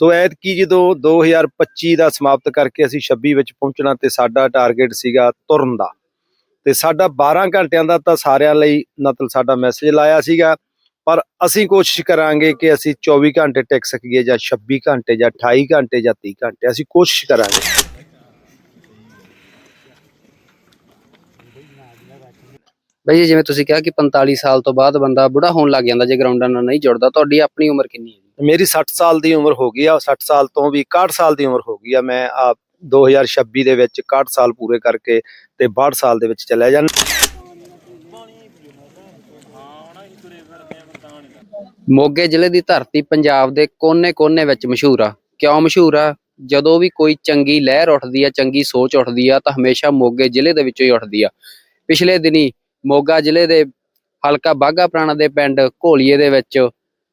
ਸੋ ਐਤਕੀ ਜਦੋਂ 2025 ਦਾ ਸਮਾਪਤ ਕਰਕੇ ਅਸੀਂ 26 ਵਿੱਚ ਪਹੁੰਚਣਾ ਤੇ ਸਾਡਾ ਟਾਰਗੇਟ ਸੀਗਾ ਤੁਰਨ ਦਾ। ਤੇ ਸਾਡਾ 12 ਘੰਟਿਆਂ ਦਾ ਤਾਂ ਸਾਰਿਆਂ ਲਈ ਮਤਲਬ ਸਾਡਾ ਮੈਸੇਜ ਲਾਇਆ ਸੀਗਾ, ਪਰ ਅਸੀਂ ਕੋਸ਼ਿਸ਼ ਕਰਾਂਗੇ ਕਿ ਅਸੀਂ 24 ਘੰਟੇ ਟਿਕ ਸਕੀਏ ਜਾਂ 26 ਘੰਟੇ ਜਾਂ 28 ਘੰਟੇ ਜਾਂ 30 ਘੰਟੇ, ਅਸੀਂ ਕੋਸ਼ਿਸ਼ ਕਰਾਂਗੇ। ਬਈ ਜਿਵੇਂ ਤੁਸੀਂ ਕਿਹਾ ਕਿ 45 ਸਾਲ ਤੋਂ ਬਾਅਦ ਬੰਦਾ ਬੁੜਾ ਹੋਣ ਲੱਗ ਜਾਂਦਾ ਜੇ ਗਰਾਊਂਡਾਂ ਨਾਲ ਨਹੀਂ ਜੁੜਦਾ, ਤੁਹਾਡੀ ਆਪਣੀ ਉਮਰ ਕਿੰਨੀ ਹੈ? ਮੇਰੀ 60 ਸਾਲ ਦੀ ਉਮਰ ਹੋ ਗਈ ਆ 60 ਸਾਲ ਤੋਂ ਵੀ 61 ਸਾਲ ਦੀ ਉਮਰ ਹੋ ਗਈ ਆ, ਮੈਂ ਆ 2026 ਦੇ ਵਿੱਚ 61 ਸਾਲ ਪੂਰੇ ਕਰਕੇ ਤੇ 62 ਸਾਲ ਦੇ ਵਿੱਚ ਚਲਿਆ ਜਾਣਾ ਮੋਗੇ ਜ਼ਿਲ੍ਹੇ ਦੀ ਧਰਤੀ ਪੰਜਾਬ ਦੇ ਕੋਨੇ-ਕੋਨੇ ਵਿੱਚ ਮਸ਼ਹੂਰ ਆ। ਕਿਉਂ ਮਸ਼ਹੂਰ ਆ? ਜਦੋਂ ਵੀ ਕੋਈ ਚੰਗੀ ਲਹਿਰ ਉੱਠਦੀ ਆ, ਚੰਗੀ ਸੋਚ ਉੱਠਦੀ ਆ, ਤਾਂ ਹਮੇਸ਼ਾ ਮੋਗੇ ਜ਼ਿਲ੍ਹੇ ਦੇ ਵਿੱਚੋਂ ਹੀ ਉੱਠਦੀ ਆ। ਪਿਛਲੇ ਦਿਨੀ ਮੋਗਾ ਜ਼ਿਲ੍ਹੇ ਦੇ ਹਲਕਾ ਬਾਗਾ ਪ੍ਰਾਣਾ ਦੇ ਪਿੰਡ ਘੋਲੀਏ ਦੇ ਵਿੱਚ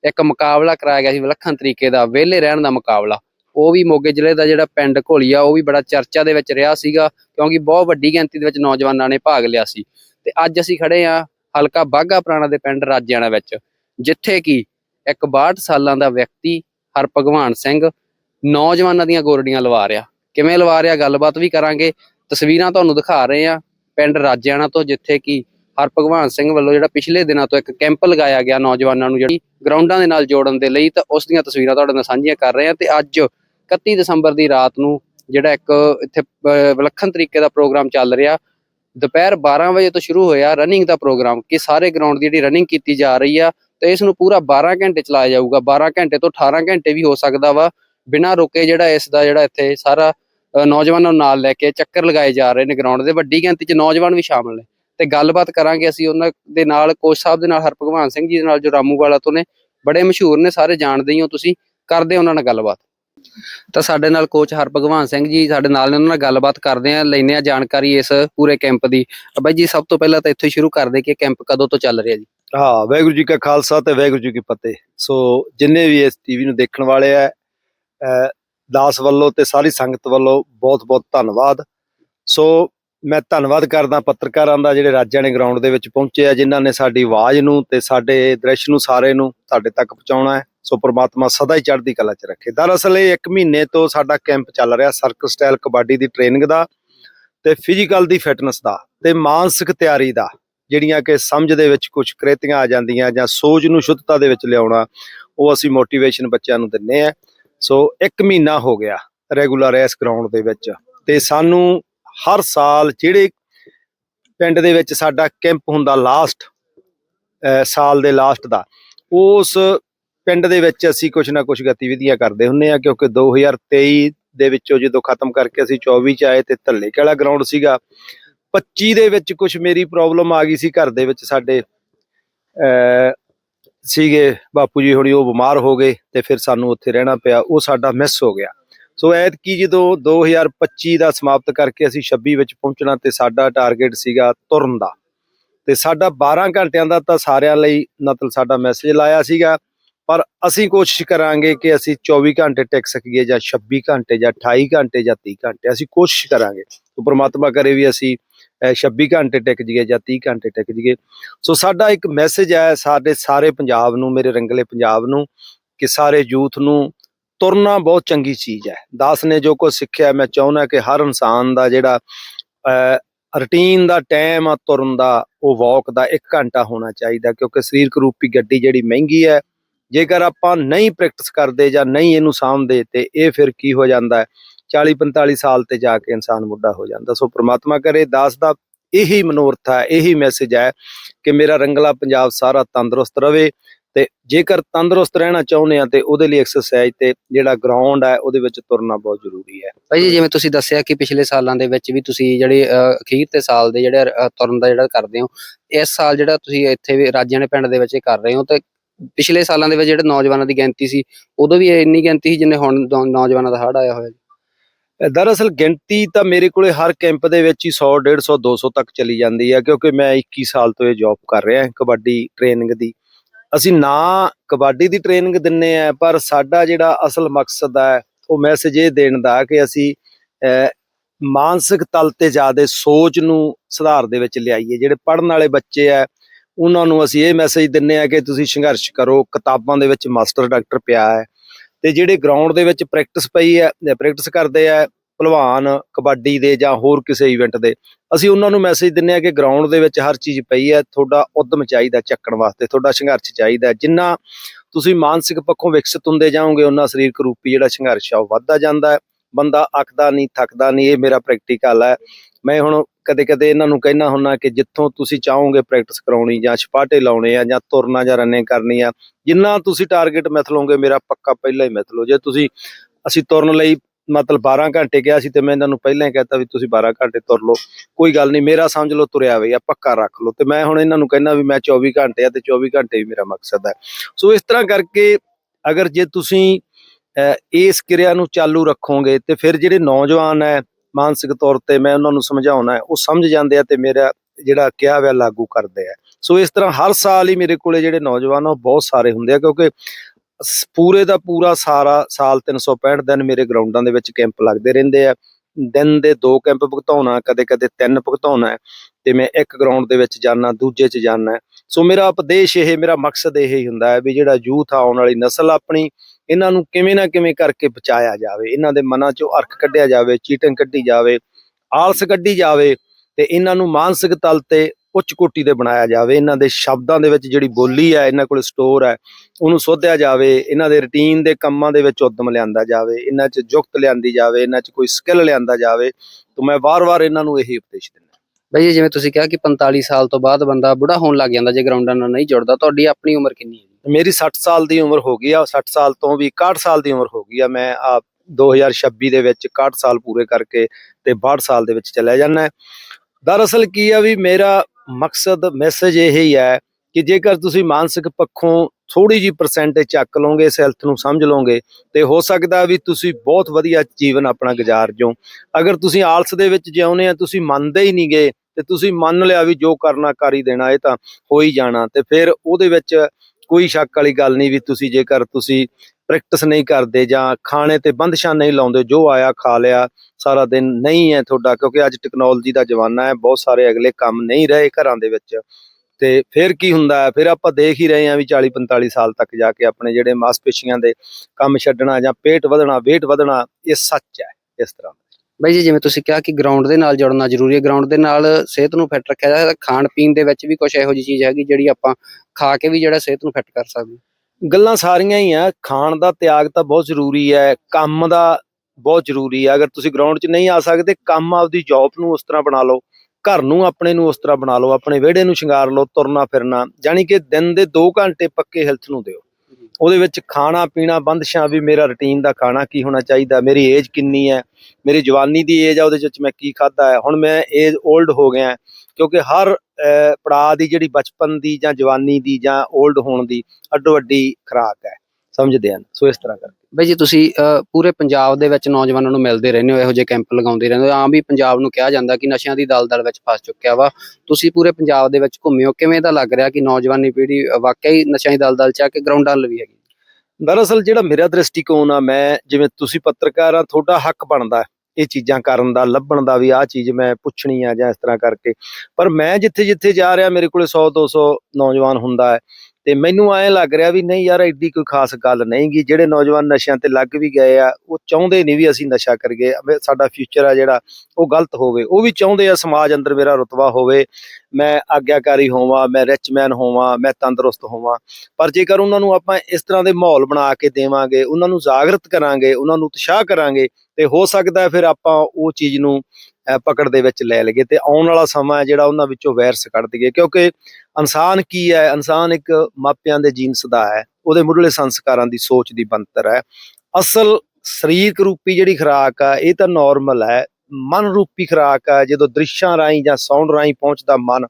ਇੱਕ ਮੁਕਾਬਲਾ ਕਰਾਇਆ ਗਿਆ ਸੀ ਵਿਲੱਖਣ ਤਰੀਕੇ ਦਾ, ਵਿਹਲੇ ਰਹਿਣ ਦਾ ਮੁਕਾਬਲਾ। ਉਹ ਵੀ ਮੋਗੇ ਜ਼ਿਲ੍ਹੇ ਦਾ ਜਿਹੜਾ ਪਿੰਡ ਘੋਲੀਆ, ਉਹ ਵੀ ਬੜਾ ਚਰਚਾ ਦੇ ਵਿੱਚ ਰਿਹਾ ਸੀਗਾ, ਕਿਉਂਕਿ ਬਹੁਤ ਵੱਡੀ ਗਿਣਤੀ ਦੇ ਵਿੱਚ ਨੌਜਵਾਨਾਂ ਨੇ ਭਾਗ ਲਿਆ ਸੀ। ਤੇ ਅੱਜ ਅਸੀਂ ਖੜੇ ਆ ਹਲਕਾ ਬਾਗਾ ਪੁਰਾਣਾ ਦੇ ਪਿੰਡ ਰਾਜਿਆਣਾ ਵਿੱਚ, ਜਿੱਥੇ ਕਿ ਇੱਕ 62 ਸਾਲਾਂ ਦਾ ਵਿਅਕਤੀ ਹਰ ਭਗਵਾਨ ਸਿੰਘ ਨੌਜਵਾਨਾਂ ਦੀਆਂ ਗੋਰਡੀਆਂ ਲਵਾ ਰਿਹਾ। ਕਿਵੇਂ ਲਵਾ ਰਿਹਾ, ਗੱਲਬਾਤ ਵੀ ਕਰਾਂਗੇ। ਤਸਵੀਰਾਂ ਤੁਹਾਨੂੰ ਦਿਖਾ ਰਹੇ ਆ ਪਿੰਡ ਰਾਜਿਆਣਾ ਤੋਂ, ਜਿੱਥੇ ਕਿ ਹਰ ਭਗਵਾਨ ਸਿੰਘ ਵੱਲੋਂ ਜਿਹੜਾ ਪਿਛਲੇ ਦਿਨਾਂ ਤੋਂ ਇੱਕ ਕੈਂਪ ਲਗਾਇਆ ਗਿਆ ਨੌਜਵਾਨਾਂ ਨੂੰ ਜਿਹੜੀ ਗਰਾਊਂਡਾਂ ਦੇ ਨਾਲ ਜੋੜਨ ਦੇ ਲਈ, ਤਾਂ ਉਸ ਦੀਆਂ ਤਸਵੀਰਾਂ ਤੁਹਾਡੇ ਨਾਲ ਸਾਂਝੀਆਂ ਕਰ ਰਹੇ ਹਾਂ ਤੇ ਅੱਜ 31 ਦਸੰਬਰ ਦੀ ਰਾਤ ਨੂੰ ਜਿਹੜਾ ਇੱਕ, ਇੱਥੇ ਵਿਲੱਖਣ ਤਰੀਕੇ ਦਾ ਪ੍ਰੋਗਰਾਮ ਚੱਲ ਰਿਹਾ। ਦੁਪਹਿਰ 12 ਵਜੇ ਤੋਂ ਸ਼ੁਰੂ ਹੋਇਆ ਰਨਿੰਗ ਦਾ ਪ੍ਰੋਗਰਾਮ ਕਿ ਸਾਰੇ ਗਰਾਊਂਡ ਦੀ ਜਿਹੜੀ ਰਨਿੰਗ ਕੀਤੀ ਜਾ ਰਹੀ ਆ, ਤੇ ਇਸ ਨੂੰ ਪੂਰਾ 12 ਘੰਟੇ ਚਲਾਇਆ ਜਾਊਗਾ। 12 ਘੰਟੇ ਤੋਂ 18 ਘੰਟੇ ਵੀ ਹੋ ਸਕਦਾ ਵਾ। ਬਿਨਾਂ ਰੁਕੇ ਜਿਹੜਾ ਇਸ ਦਾ ਜਿਹੜਾ ਇੱਥੇ ਸਾਰਾ ਨੌਜਵਾਨਾਂ ਨੂੰ ਨਾਲ ਲੈ ਕੇ ਚੱਕਰ ਲਗਾਏ ਜਾ ਰਹੇ ਨੇ ਗਰਾਊਂਡ ਦੇ। ਵੱਡੀ ਗਿਣਤੀ 'ਚ ਨੌਜਵਾਨ ਵੀ ਸ਼ਾਮਲ ਨੇ। ਤੇ ਗੱਲਬਾਤ ਕਰਾਂਗੇ ਅਸੀਂ ਉਹਨਾਂ ਦੇ ਨਾਲ ਕੋਚ ਸਾਹਿਬ ਦੇ ਨਾਲ ਹਰਭਗਵਾਨ ਸਿੰਘ ਜੀ ਦੇ ਨਾਲ ਜੋ ਰਾਮੂਵਾਲਾ ਤੋਂ ਨੇ ਬੜੇ ਮਸ਼ਹੂਰ ਨੇ ਸਾਰੇ ਜਾਣਦੇ ਹੀ ਹੋ ਤੁਸੀਂ ਕਰਦੇ ਉਹਨਾਂ ਨਾਲ ਗੱਲਬਾਤ। ਤਾਂ ਸਾਡੇ ਨਾਲ ਕੋਚ ਹਰਭਗਵਾਨ ਸਿੰਘ ਜੀ ਸਾਡੇ ਨਾਲ ਨੇ ਉਹਨਾਂ ਨਾਲ ਗੱਲਬਾਤ ਕਰਦੇ ਆ ਲੈਨੇ ਆ ਜਾਣਕਾਰੀ ਇਸ ਪੂਰੇ ਕੈਂਪ ਦੀ। ਬਾਈ ਜੀ ਸਭ ਤੋਂ ਪਹਿਲਾਂ ਤਾਂ ਇੱਥੇ ਸ਼ੁਰੂ ਕਰਦੇ ਕਿ ਕੈਂਪ ਕਦੋਂ ਤੋਂ ਚੱਲ ਰਿਹਾ ਜੀ? ਹਾਂ ਵਾਹਿਗੁਰੂ ਜੀ ਕਾ ਖਾਲਸਾ ਤੇ ਵਾਹਿਗੁਰੂ ਜੀ ਕੀ ਫਤਿਹ। ਸੋ ਜਿੰਨੇ ਵੀ ਇਸ ਟੀਵੀ ਨੂੰ ਦੇਖਣ ਵਾਲੇ ਆ ਅਹ, ਦਾਸ ਵੱਲੋਂ ਤੇ ਸਾਰੀ ਸੰਗਤ ਵੱਲੋਂ ਬਹੁਤ ਬਹੁਤ ਧੰਨਵਾਦ। ਸੋ ਮੈਂ ਧੰਨਵਾਦ ਕਰਦਾ ਪੱਤਰਕਾਰਾਂ ਦਾ ਜਿਹੜੇ ਰਾਜਾਣੇ ਗਰਾਊਂਡ ਦੇ ਵਿੱਚ ਪਹੁੰਚੇ ਆ, ਜਿਨ੍ਹਾਂ ਨੇ ਸਾਡੀ ਆਵਾਜ਼ ਨੂੰ ਤੇ ਸਾਡੇ ਦ੍ਰਿਸ਼ ਨੂੰ ਸਾਰੇ ਨੂੰ ਤੁਹਾਡੇ ਤੱਕ ਪਹੁੰਚਾਉਣਾ ਹੈ। ਸੋ ਪ੍ਰਮਾਤਮਾ ਸਦਾ ਹੀ ਚੜ੍ਹਦੀ ਕਲਾ 'ਚ ਰੱਖੇ। ਦਰਅਸਲ ਇਹ 1 ਮਹੀਨੇ ਤੋਂ ਸਾਡਾ ਕੈਂਪ ਚੱਲ ਰਿਹਾ ਸਰਕਲ ਸਟਾਈਲ ਕਬੱਡੀ ਦੀ ਟ੍ਰੇਨਿੰਗ ਦਾ ਤੇ ਫਿਜ਼ੀਕਲ ਦੀ ਫਿਟਨੈਸ ਦਾ ਤੇ ਮਾਨਸਿਕ ਤਿਆਰੀ ਦਾ, ਜਿਹੜੀਆਂ ਕਿ ਸਮਝ ਦੇ ਵਿੱਚ ਕੁਝ ਕ੍ਰਿਤੀਆਂ ਆ ਜਾਂਦੀਆਂ ਜਾਂ ਸੋਚ ਨੂੰ ਸ਼ੁੱਧਤਾ ਦੇ ਵਿੱਚ ਲਿਆਉਣਾ, ਉਹ ਅਸੀਂ ਮੋਟੀਵੇਸ਼ਨ ਬੱਚਿਆਂ ਨੂੰ ਦਿੰਨੇ ਆ। ਸੋ 1 ਮਹੀਨਾ ਹੋ ਗਿਆ ਰੈਗੂਲਰ ਇਸ ਗਰਾਊਂਡ ਦੇ ਵਿੱਚ ਤੇ ਸਾਨੂੰ ਹਰ ਸਾਲ ਜਿਹੜੇ ਪਿੰਡ ਦੇ ਵਿੱਚ ਸਾਡਾ ਕੈਂਪ ਹੁੰਦਾ ਲਾਸਟ ਸਾਲ ਦੇ ਲਾਸਟ ਦਾ, ਉਸ ਪਿੰਡ ਦੇ ਵਿੱਚ ਅਸੀਂ ਕੁਝ ਨਾ ਕੁਝ ਗਤੀਵਿਧੀਆਂ ਕਰਦੇ ਹੁੰਨੇ ਆ ਕਿਉਂਕਿ 2023 ਦੇ ਵਿੱਚੋਂ ਜਦੋਂ ਖਤਮ ਕਰਕੇ ਅਸੀਂ 24 ਚ ਆਏ ਤੇ ਧੱਲੇ ਵਾਲਾ ਗਰਾਊਂਡ ਸੀਗਾ 25 ਦੇ ਵਿੱਚ ਕੁਝ ਮੇਰੀ ਪ੍ਰੋਬਲਮ ਆ ਗਈ ਸੀ ਘਰ ਦੇ ਵਿੱਚ ਸਾਡੇ ਅ ਸੀਗੇ ਬਾਪੂ ਜੀ ਹੁਣੀ ਉਹ ਬਿਮਾਰ ਹੋ ਗਏ ਤੇ ਫਿਰ ਸਾਨੂੰ ਉੱਥੇ ਰਹਿਣਾ ਪਿਆ, ਉਹ ਸਾਡਾ ਮਿਸ ਹੋ ਗਿਆ। ਸੋ ਐਤਕੀ ਜਦੋਂ 2025 ਦਾ ਸਮਾਪਤ ਕਰਕੇ ਅਸੀਂ 26 ਵਿੱਚ ਪਹੁੰਚਣਾ ਤੇ ਸਾਡਾ ਟਾਰਗੇਟ ਸੀਗਾ ਤੁਰਨ ਦਾ। ਤੇ ਸਾਡਾ 12 ਘੰਟਿਆਂ ਦਾ ਤਾਂ ਸਾਰਿਆਂ ਲਈ ਮਤਲਬ ਸਾਡਾ ਮੈਸੇਜ ਲਾਇਆ ਸੀਗਾ, ਪਰ ਅਸੀਂ ਕੋਸ਼ਿਸ਼ ਕਰਾਂਗੇ ਕਿ ਅਸੀਂ 24 ਘੰਟੇ ਟਿਕ ਸਕੀਏ ਜਾਂ 26 ਘੰਟੇ ਜਾਂ 28 ਘੰਟੇ ਜਾਂ 30 ਘੰਟੇ। ਅਸੀਂ ਕੋਸ਼ਿਸ਼ ਕਰਾਂਗੇ। ਸੋ ਪ੍ਰਮਾਤਮਾ ਕਰੇ ਵੀ ਅਸੀਂ, ਅਹ 26 ਘੰਟੇ ਟਿਕ ਜੀਏ ਜਾਂ 30 ਘੰਟੇ ਟਿਕ ਜੀਏ ਸੋ ਸਾਡਾ ਇੱਕ ਮੈਸੇਜ ਹੈ ਸਾਡੇ ਸਾਰੇ ਪੰਜਾਬ ਨੂੰ, ਮੇਰੇ ਰੰਗਲੇ ਪੰਜਾਬ ਨੂੰ, ਕਿ ਸਾਰੇ ਯੂਥ ਨੂੰ ਤੁਰਨਾ ਬਹੁਤ ਚੰਗੀ ਚੀਜ਼ ਹੈ। ਦਾਸ ਨੇ ਜੋ ਕੁਝ ਸਿੱਖਿਆ, ਮੈਂ ਚਾਹੁੰਦਾ ਕਿ ਹਰ ਇਨਸਾਨ ਦਾ ਜਿਹੜਾ ਰੁਟੀਨ ਦਾ ਟਾਈਮ ਆ ਤੁਰਨ ਦਾ, ਉਹ ਵਾਕ ਦਾ 1 ਘੰਟਾ ਹੋਣਾ ਚਾਹੀਦਾ, ਕਿਉਂਕਿ ਸਰੀਰਕ ਰੂਪੀ ਗੱਡੀ ਜਿਹੜੀ ਮਹਿੰਗੀ ਹੈ, ਜੇਕਰ ਆਪਾਂ ਨਹੀਂ ਪ੍ਰੈਕਟਿਸ ਕਰਦੇ ਜਾਂ ਨਹੀਂ ਇਹਨੂੰ ਸਾਂਭਦੇ, ਤੇ ਇਹ ਫਿਰ ਕੀ ਹੋ ਜਾਂਦਾ ਹੈ? 40 45 ਸਾਲ ਤੇ ਜਾ ਕੇ ਇਨਸਾਨ ਬੁੱਢਾ ਹੋ ਜਾਂਦਾ। ਸੋ ਪ੍ਰਮਾਤਮਾ ਕਰੇ, ਦਾਸ ਦਾ ਇਹੀ ਮਨੋਰਥ ਹੈ, ਇਹੀ ਮੈਸੇਜ ਹੈ ਕਿ ਮੇਰਾ ਰੰਗਲਾ ਪੰਜਾਬ ਸਾਰਾ ਤੰਦਰੁਸਤ ਰਵੇ ਤੇ ਜੇਕਰ ਤੰਦਰੁਸਤ ਰਹਿਣਾ ਚਾਹੁੰਦੇ ਆ ਤੇ ਉਹਦੇ ਲਈ ਐਕਸਰਸਾਈਜ਼ ਤੇ ਜਿਹੜਾ ਗਰਾਊਂਡ ਹੈ ਉਹਦੇ ਵਿੱਚ ਤੁਰਨਾ ਬਹੁਤ ਜ਼ਰੂਰੀ ਹੈ। ਭਾਈ ਜੀ ਜਿਵੇਂ ਤੁਸੀਂ ਦੱਸਿਆ ਕਿ ਪਿਛਲੇ ਸਾਲਾਂ ਦੇ ਵਿੱਚ ਵੀ ਤੁਸੀਂ ਜਿਹੜੇ ਅਖੀਰ ਤੇ ਸਾਲ ਦੇ ਜਿਹੜੇ ਤੁਰਨ ਦਾ ਜਿਹੜਾ ਕਰਦੇ ਹੋ ਇਸ ਸਾਲ ਜਿਹੜਾ ਤੁਸੀਂ ਇੱਥੇ ਵੀ ਰਾਜਿਆਂ ਦੇ ਪਿੰਡ ਦੇ ਵਿੱਚ ਕਰ ਰਹੇ ਹੋ ਤੇ ਪਿਛਲੇ ਸਾਲਾਂ ਦੇ ਵਿੱਚ ਜਿਹੜੇ ਨੌਜਵਾਨਾਂ ਦੀ ਗਿਣਤੀ ਸੀ ਉਦੋਂ ਵੀ ਇੰਨੀ ਗਿਣਤੀ ਸੀ ਜਿੰਨੇ ਹੁਣ ਨੌਜਵਾਨਾਂ ਦਾ ਹੜ ਆਇਆ ਹੋਇਆ ਜੀ। ਦਰਅਸਲ ਗਿਣਤੀ ਤਾਂ ਮੇਰੇ ਕੋਲੇ ਹਰ ਕੈਂਪ ਦੇ ਵਿੱਚ ਹੀ 100 150 200 ਤੱਕ ਚਲੀ ਜਾਂਦੀ ਹੈ ਕਿਉਂਕਿ ਮੈਂ 21 ਸਾਲ ਤੋਂ ਇਹ ਜੌਬ ਕਰ ਰਿਹਾ ਹਾਂ ਕਬੱਡੀ ਟ੍ਰੇਨਿੰਗ ਦੀ। ਅਸੀਂ ਨਾ ਕਬੱਡੀ ਦੀ ਟ੍ਰੇਨਿੰਗ ਦਿੰਨੇ ਆ, ਪਰ ਸਾਡਾ ਜਿਹੜਾ ਅਸਲ ਮਕਸਦ ਹੈ ਉਹ ਮੈਸੇਜ ਇਹ ਦੇਣ ਦਾ ਕਿ ਅਸੀਂ ਮਾਨਸਿਕ ਤਲ ਤੇ ਜ਼ਿਆਦਾ ਸੋਚ ਨੂੰ ਸੁਧਾਰ ਦੇ ਵਿੱਚ ਲਿਆਈਏ। ਜਿਹੜੇ ਪੜਨ ਵਾਲੇ ਬੱਚੇ ਆ, ਉਹਨਾਂ ਨੂੰ ਅਸੀਂ ਇਹ ਮੈਸੇਜ ਦਿੰਨੇ ਆ ਕਿ ਤੁਸੀਂ ਸੰਘਰਸ਼ ਕਰੋ, ਕਿਤਾਬਾਂ ਦੇ ਵਿੱਚ ਮਾਸਟਰ ਡਾਕਟਰ ਪਿਆ ਹੈ ਤੇ ਜਿਹੜੇ ਗਰਾਊਂਡ ਦੇ ਵਿੱਚ ਪ੍ਰੈਕਟਿਸ ਪਈ ਹੈ ਪ੍ਰੈਕਟਿਸ ਕਰਦੇ ਆ ਭਲਵਾਨ, ਕਬੱਡੀ ਦੇ ਜਾਂ ਹੋਰ ਕਿਸੇ ਇਵੈਂਟ ਦੇ। ਅਸੀਂ ਉਹਨਾਂ ਨੂੰ ਮੈਸੇਜ ਦਿੰਨੇ ਆ ਕਿ ਗਰਾਊਂਡ ਦੇ ਵਿੱਚ ਹਰ ਚੀਜ਼ ਪਈ ਹੈ, ਤੁਹਾਡਾ ਉਦਮ ਚਾਹੀਦਾ ਚੱਕਣ ਵਾਸਤੇ, ਤੁਹਾਡਾ ਸੰਘਰਸ਼ ਚਾਹੀਦਾ ਜਿੰਨਾ ਤੁਸੀਂ ਮਾਨਸਿਕ ਪੱਖੋਂ ਵਿਕਸਿਤ ਹੁੰਦੇ ਜਾਓਗੇ ਉਹਨਾਂ ਸਰੀਰਕ ਰੂਪੀ ਜਿਹੜਾ ਸੰਘਰਸ਼ ਆ, ਉਹ ਵੱਧਦਾ ਜਾਂਦਾ ਹੈ। ਬੰਦਾ ਅੱਕਦਾ ਨਹੀਂ, ਥੱਕਦਾ ਨਹੀਂ, ਇਹ ਮੇਰਾ ਪ੍ਰੈਕਟੀਕਲ ਹੈ। ਮੈਂ ਹੁਣ ਕਦੇ ਕਦੇ ਇਹਨਾਂ ਨੂੰ ਕਹਿਣਾ ਹੁੰਨਾ ਕਿ ਜਿੱਥੋਂ ਤੁਸੀਂ ਚਾਹੋਗੇ ਪ੍ਰੈਕਟਿਸ ਕਰਾਉਣੀ, ਜਾਂ ਛਪਾਟੇ ਲਾਉਣੇ ਆ, ਜਾਂ ਤੁਰਨਾ ਜਾਂ ਰਨਿੰਗ ਕਰਨੀ ਆ, ਜਿੰਨਾ ਤੁਸੀਂ ਟਾਰਗੇਟ ਮਿਥ ਲਓਗੇ ਮੇਰਾ ਪੱਕਾ ਪਹਿਲਾਂ ਹੀ ਮਿਥ ਲਓ ਜੇ। ਤੁਸੀਂ, ਅਸੀਂ ਤੁਰਨ ਲਈ ਮਤਲਬ 12 ਘੰਟੇ ਕਿਹਾ ਸੀ ਤੇ ਮੈਂ ਇਹਨਾਂ ਨੂੰ ਪਹਿਲਾਂ ਹੀ ਕਹਿਤਾ ਵੀ ਤੁਸੀਂ 12 ਘੰਟੇ ਤੁਰ ਲਓ। ਕੋਈ ਗੱਲ ਨਹੀਂ, ਮੇਰਾ ਸਮਝ ਲਓ ਤੁਰਿਆ ਹੋਇਆ ਪੱਕਾ ਰੱਖ ਲਓ। ਤੇ ਮੈਂ ਹੁਣ ਇਹਨਾਂ ਨੂੰ ਕਹਿਣਾ ਵੀ ਮੈਂ 24 ਘੰਟੇ ਆ ਤੇ 24 ਘੰਟੇ ਵੀ ਮੇਰਾ ਮਕਸਦ ਹੈ। ਸੋ ਇਸ ਤਰ੍ਹਾਂ ਕਰਕੇ ਅਗਰ ਜੇ ਤੁਸੀਂ ਇਸ ਕਿਰਿਆ ਨੂੰ ਚਾਲੂ ਰੱਖੋਗੇ ਤੇ ਫਿਰ ਜਿਹੜੇ ਨੌਜਵਾਨ ਹੈ, ਮਾਨਸਿਕ ਤੌਰ ਤੇ ਮੈਂ ਉਹਨਾਂ ਨੂੰ ਸਮਝਾਉਣਾ ਹੈ, ਉਹ ਸਮਝ ਜਾਂਦੇ ਆ ਤੇ ਮੇਰਾ ਜਿਹੜਾ ਕਿਹਾ ਹੋਇਆ ਲਾਗੂ ਕਰਦੇ ਆ। ਸੋ ਇਸ ਤਰ੍ਹਾਂ ਹਰ ਸਾਲ ਹੀ ਮੇਰੇ ਕੋਲੇ ਜਿਹੜੇ ਨੌਜਵਾਨ ਆ, ਉਹ ਬਹੁਤ ਸਾਰੇ ਹੁੰਦੇ ਆ ਕਿਉਂਕਿ ਪੂਰੇ ਦਾ ਪੂਰਾ ਸਾਰਾ ਸਾਲ 365 ਦਿਨ ਮੇਰੇ ਗਰਾਊਂਡਾਂ ਦੇ ਵਿੱਚ ਕੈਂਪ ਲੱਗਦੇ ਰਹਿੰਦੇ ਆ। ਦਿਨ ਦੇ ਦੋ ਕੈਂਪ ਭੁਗਤਾਉਣਾ ਕਦੇ ਕਦੇ ਤਿੰਨ ਭੁਗਤਾਉਣਾ ਤੇ ਮੈਂ ਇੱਕ ਗਰਾਊਂਡ ਦੇ ਵਿੱਚ ਜਾਣਾ ਦੂਜੇ 'ਚ ਜਾਣਾ ਸੋ ਮੇਰਾ ਉਪਦੇਸ਼ ਇਹ, ਮੇਰਾ ਮਕਸਦ ਇਹ ਹੀ ਹੁੰਦਾ ਹੈ ਵੀ ਜਿਹੜਾ ਯੂਥ ਆ, ਆਉਣ ਵਾਲੀ ਨਸਲ ਆਪਣੀ, ਇਹਨਾਂ ਨੂੰ ਕਿਵੇਂ ਨਾ ਕਿਵੇਂ ਕਰਕੇ ਬਚਾਇਆ ਜਾਵੇ। ਇਹਨਾਂ ਦੇ ਮਨਾਂ 'ਚੋਂ ਅਰਖ ਕੱਢਿਆ ਜਾਵੇ, ਚੀਟਿੰਗ ਕੱਢੀ ਜਾਵੇ, ਆਲਸ ਕੱਢੀ ਜਾਵੇ ਤੇ ਇਹਨਾਂ ਨੂੰ ਮਾਨਸਿਕ ਤਲ ਤੇ ਉੱਚ ਕੋਟੀ ਦੇ ਬਣਾਇਆ ਜਾਵੇ ਇਹਨਾਂ ਦੇ ਸ਼ਬਦਾਂ ਦੇ ਵਿੱਚ ਜਿਹੜੀ ਬੋਲੀ ਹੈ ਇਹਨਾਂ ਕੋਲ ਸਟੋਰ ਹੈ ਉਹਨੂੰ ਸੋਧਿਆ ਜਾਵੇ ਇਹਨਾਂ ਦੇ ਰੁਟੀਨ ਦੇ ਕੰਮਾਂ ਦੇ ਵਿੱਚ ਉਦਮ ਲਿਆਂਦਾ ਜਾਵੇ ਇਹਨਾਂ 'ਚ ਜੁਗਤ ਲਿਆਂਦੀ ਜਾਵੇ ਇਹਨਾਂ 'ਚ ਕੋਈ ਸਕਿੱਲ ਲਿਆਂਦਾ ਜਾਵੇ ਤਾਂ ਮੈਂ ਵਾਰ-ਵਾਰ ਇਹਨਾਂ ਨੂੰ ਇਹੀ ਉਪਦੇਸ਼ ਦਿੰਦਾ। ਬਾਈ ਜਿਵੇਂ ਤੁਸੀਂ ਕਿਹਾ ਕਿ 45 ਸਾਲ ਤੋਂ ਬਾਅਦ ਬੰਦਾ ਬੁੜਾ ਹੋਣ ਲੱਗ ਜਾਂਦਾ ਜੇ ਗਰਾਊਂਡਾਂ ਨਾਲ ਨਹੀਂ ਜੁੜਦਾ ਤੁਹਾਡੀ ਆਪਣੀ ਉਮਰ ਕਿੰਨੀ ਹੈ ਮੇਰੀ 60 ਸਾਲ ਦੀ ਉਮਰ ਹੋ ਗਈ ਆ 60 ਸਾਲ ਤੋਂ ਵੀ 61 ਸਾਲ ਦੀ ਉਮਰ ਹੋ ਗਈ ਆ ਮੈਂ ਆ 2026 ਦੇ ਵਿੱਚ 61 ਸਾਲ ਪੂਰੇ ਕਰਕੇ ਤੇ 62 ਸਾਲ ਦੇ ਵਿੱਚ ਚਲਿਆ ਜਾਣਾ ਦਰਅਸਲ ਕੀ ਆ ਵੀ ਮੇਰਾ ਮਕਸਦ ਮੈਸੇਜ ਇਹ ਹੀ ਹੈ ਕਿ ਜੇਕਰ ਤੁਸੀਂ ਮਾਨਸਿਕ ਪੱਖੋਂ ਥੋੜੀ ਜੀ ਪਰਸੈਂਟੇਜ ਚੱਕ ਲਓਗੇ, ਇਸ ਹੈਲਥ ਨੂੰ ਸਮਝ ਲਓਗੇ, ਤੇ ਹੋ ਸਕਦਾ ਵੀ ਤੁਸੀਂ ਬਹੁਤ ਵਧੀਆ ਜੀਵਨ ਆਪਣਾ ਗੁਜ਼ਾਰ ਜਾਓ। ਅਗਰ ਤੁਸੀਂ ਆਲਸ ਦੇ ਵਿੱਚ ਜਿਉਂਦੇ ਆ, ਤੁਸੀਂ ਮੰਨਦੇ ਹੀ ਨਹੀਂ ਗਏ ਤੇ ਤੁਸੀਂ ਮੰਨ ਲਿਆ ਵੀ ਜੋ ਕਰਨਾ ਕਰ ਹੀ ਦੇਣਾ, ਇਹ ਤਾਂ ਹੋ ਹੀ ਜਾਣਾ, ਤੇ ਫਿਰ ਉਹਦੇ ਵਿੱਚ ਕੋਈ ਸ਼ੱਕ ਵਾਲੀ ਗੱਲ ਨਹੀਂ ਵੀ ਤੁਸੀਂ ਜੇਕਰ ਤੁਸੀਂ ਪ੍ਰੈਕਟਿਸ ਨਹੀਂ ਕਰਦੇ ਜਾਂ ਖਾਣੇ ਤੇ ਬੰਦਸ਼ਾਂ ਨਹੀਂ ਲਾਉਂਦੇ, ਜੋ ਆਇਆ ਖਾ ਲਿਆ, ਸਾਰਾ ਦਿਨ ਨਹੀਂ ਹੈ ਤੁਹਾਡਾ, ਕਿਉਂਕਿ ਅੱਜ ਟੈਕਨੋਲੋਜੀ ਦਾ ਜ਼ਮਾਨਾ ਹੈ, ਬਹੁਤ ਸਾਰੇ ਅਗਲੇ ਕੰਮ ਨਹੀਂ ਰਹੇ ਘਰਾਂ ਦੇ ਵਿੱਚ। ਤੇ ਫਿਰ ਕੀ ਹੁੰਦਾ ਹੈ? ਫਿਰ ਆਪਾਂ ਦੇਖ ਹੀ ਰਹੇ ਹਾਂ ਵੀ 40 45 ਸਾਲ ਤੱਕ ਜਾ ਕੇ ਆਪਣੇ ਜਿਹੜੇ ਮਾਸਪੇਸ਼ੀਆਂ ਦੇ ਕੰਮ ਛੱਡਣਾ ਜਾਂ ਪੇਟ ਵਧਣਾ, weight ਵਧਣਾ, ਇਹ ਸੱਚ ਹੈ, ਇਸ ਤਰ੍ਹਾਂ ਬਾਈ ਜੀ, ਜਿਵੇਂ ਤੁਸੀਂ ਕਿਹਾ ਕਿ ਗਰਾਊਂਡ ਦੇ ਨਾਲ ਜੁੜਨਾ ਜ਼ਰੂਰੀ ਹੈ ਗਰਾਊਂਡ ਦੇ ਨਾਲ ਸਿਹਤ ਨੂੰ ਫਿੱਟ ਰੱਖਿਆ ਜਾ ਖਾਣ ਪੀਣ ਦੇ ਵਿੱਚ ਵੀ ਕੁਝ ਇਹੋ ਜਿਹੀ ਚੀਜ਼ ਹੈਗੀ ਜਿਹੜੀ ਆਪਾਂ ਖਾ ਕੇ ਵੀ ਜਿਹੜਾ ਸਿਹਤ ਨੂੰ ਫਿੱਟ ਕਰ ਸਕਦੇ। ਗੱਲਾਂ ਸਾਰੀਆਂ ਹੀ ਆ, ਖਾਣ ਦਾ ਤਿਆਗ ਤਾਂ ਬਹੁਤ ਜ਼ਰੂਰੀ ਹੈ, ਕੰਮ ਦਾ ਬਹੁਤ ਜ਼ਰੂਰੀ ਹੈ, ਅਗਰ ਤੁਸੀਂ ਗਰਾਊਂਡ 'ਚ ਨਹੀਂ ਆ ਸਕਦੇ, ਕੰਮ ਆਪਦੀ ਜੌਬ ਨੂੰ ਉਸ ਤਰ੍ਹਾਂ ਬਣਾ ਲਓ, ਘਰ ਨੂੰ ਆਪਣੇ ਨੂੰ ਉਸ ਤਰ੍ਹਾਂ ਬਣਾ ਲਓ, ਆਪਣੇ ਵਿਹੜੇ ਨੂੰ ਸ਼ਿੰਗਾਰ ਲਓ, ਤੁਰਨਾ ਫਿਰਨਾ, ਜਾਣੀ ਕਿ ਦਿਨ ਦੇ 2 ਘੰਟੇ ਪੱਕੇ ਹੈਲਥ ਨੂੰ ਦਿਓ। ਉਹਦੇ ਵਿੱਚ ਖਾਣਾ ਪੀਣਾ ਬੰਦਸ਼ਾਂ ਵੀ ਮੇਰਾ ਰੁਟੀਨ ਦਾ ਖਾਣਾ ਕੀ ਹੋਣਾ ਚਾਹੀਦਾ, ਮੇਰੀ ਏਜ ਕਿੰਨੀ ਹੈ, ਮੇਰੀ ਜਵਾਨੀ ਦੀ ਏਜ ਆ, ਉਹਦੇ ਵਿੱਚ ਮੈਂ ਕੀ ਖਾਦਾ ਹੈ, ਹੁਣ ਮੈਂ ਏਜ 올ਡ ਹੋ ਗਿਆ ਕਿਉਂਕਿ ਹਰ ਪੜਾਅ ਦੀ ਜਿਹੜੀ ਬਚਪਨ ਦੀ ਜਾਂ ਜਵਾਨੀ ਦੀ ਜਾਂ 올ਡ ਹੋਣ ਦੀ ਅੱਡੋ ਅੱਡੀ ਖੁਰਾਕ ਹੈ ਸਮਝਦੇ ਹਨ। ਸੋ ਇਸ ਤਰ੍ਹਾਂ ਕਰਕੇ। ਬਾਈ ਜੀ ਤੁਸੀਂ ਪੂਰੇ ਪੰਜਾਬ ਦੇ ਵਿੱਚ ਨੌਜਵਾਨਾਂ ਨੂੰ ਮਿਲਦੇ ਰਹਿੰਦੇ ਹੋ ਇਹੋ ਜਿਹੇ ਕੈਂਪ ਲਗਾਉਂਦੇ ਰਹਿੰਦੇ ਹੋ। ਆਮ ਵੀ ਪੰਜਾਬ ਨੂੰ ਕਿਹਾ ਜਾਂਦਾ ਕਿ ਨਸ਼ਿਆਂ ਦੀ ਦਲਦਲ ਵਿੱਚ ਫਸ ਚੁੱਕਿਆ ਵਾ। ਤੁਸੀਂ ਪੂਰੇ ਪੰਜਾਬ ਦੇ ਵਿੱਚ ਘੁੰਮੇ ਹੋ ਕਿਵੇਂ ਦਾ ਲੱਗ ਰਿਹਾ ਕਿ ਨੌਜਵਾਨੀ ਪੀੜ੍ਹੀ ਵਾਕਈ ਨਸ਼ਿਆਂ ਦੀ ਦਲਦਲ ਚ ਆ ਕੇ ਗਰਾਊਂਡਾਂ ਵੱਲ ਵੀ ਹੈਗੀ? ਦਰਅਸਲ ਜਿਹੜਾ ਮੇਰਾ ਦ੍ਰਿਸ਼ਟੀਕੋਣ ਆ ਮੈਂ ਜਿਵੇਂ ਤੁਸੀਂ ਪੱਤਰਕਾਰ ਆ ਤੁਹਾਡਾ ਹੱਕ ਬਣਦਾ ਇਹ ਚੀਜ਼ਾਂ ਕਰਨ ਦਾ, ਲੱਭਣ ਦਾ ਵੀ ਆਹ ਚੀਜ਼ ਮੈਂ ਪੁੱਛਣੀ ਆ ਜਾਂ ਇਸ ਤਰ੍ਹਾਂ ਕਰਕੇ। ਪਰ ਮੈਂ ਜਿੱਥੇ ਜਿੱਥੇ ਜਾ ਰਿਹਾ, ਮੇਰੇ ਕੋਲੇ 100 200 ਨੌਜਵਾਨ ਹੁੰਦਾ ਹੈ। ਤੇ ਮੈਨੂੰ ਐਂ ਲੱਗ ਰਿਹਾ ਵੀ ਨਹੀਂ ਯਾਰ ਐਡੀ ਕੋਈ ਖਾਸ ਗੱਲ ਨਹੀਂਗੀ, ਜਿਹੜੇ ਨੌਜਵਾਨ ਨਸ਼ਿਆਂ ਤੇ ਲੱਗ ਵੀ ਗਏ ਆ, ਉਹ ਚਾਹੁੰਦੇ ਨਹੀਂ ਵੀ ਅਸੀਂ ਨਸ਼ਾ ਕਰੀਏ ਸਾਡਾ ਫਿਊਚਰ ਆ ਜਿਹੜਾ, ਉਹ ਗਲਤ ਹੋਵੇ, ਉਹ ਵੀ ਚਾਹੁੰਦੇ ਆ ਸਮਾਜ ਅੰਦਰ ਮੇਰਾ ਰੁਤਬਾ ਹੋਵੇ, ਮੈਂ ਆਗਿਆਕਾਰੀ ਹੋਵਾਂ, ਮੈਂ ਰਿਚ ਮੈਨ ਹੋਵਾਂ, ਮੈਂ ਤੰਦਰੁਸਤ ਹੋਵਾਂ, ਪਰ ਜੇਕਰ ਉਹਨਾਂ ਨੂੰ ਆਪਾਂ ਇਸ ਤਰ੍ਹਾਂ ਦੇ ਮਾਹੌਲ ਬਣਾ ਕੇ ਦੇਵਾਂਗੇ, ਉਹਨਾਂ ਨੂੰ ਜਾਗਰਤ ਕਰਾਂਗੇ, ਉਹਨਾਂ ਨੂੰ ਉਤਸ਼ਾਹ ਕਰਾਂਗੇ, ਤੇ ਹੋ ਸਕਦਾ ਫਿਰ ਆਪਾਂ ਉਹ ਚੀਜ਼ ਨੂੰ ਪਕੜ ਦੇ ਵਿੱਚ ਲੈ ਲਈਏ ਤੇ ਆਉਣ ਵਾਲਾ ਸਮਾਂ ਜਿਹੜਾ ਉਹਨਾਂ ਵਿੱਚੋਂ ਵਾਇਰਸ ਕੱਢ ਦਈਏ, ਕਿਉਂਕਿ ਇਨਸਾਨ ਕੀ ਹੈ? ਇਨਸਾਨ ਇੱਕ ਮਾਪਿਆਂ ਦੇ ਜੀਨਸ ਦਾ ਹੈ, ਉਹਦੇ ਮੁੱਢਲੇ ਸੰਸਕਾਰਾਂ ਦੀ ਸੋਚ ਦੀ ਬੰਤਰ ਹੈ। ਅਸਲ ਸਰੀਰਕ ਰੂਪੀ ਜਿਹੜੀ ਖੁਰਾਕ ਆ, ਇਹ ਤਾਂ ਨਾਰਮਲ ਹੈ, ਮਨ ਰੂਪੀ ਖੁਰਾਕ ਆ, ਜਦੋਂ ਦ੍ਰਿਸ਼ਾਂ ਰਾਹੀਂ ਜਾਂ ਸਾਊਂਡ ਰਾਹੀਂ ਪਹੁੰਚਦਾ ਮਨ,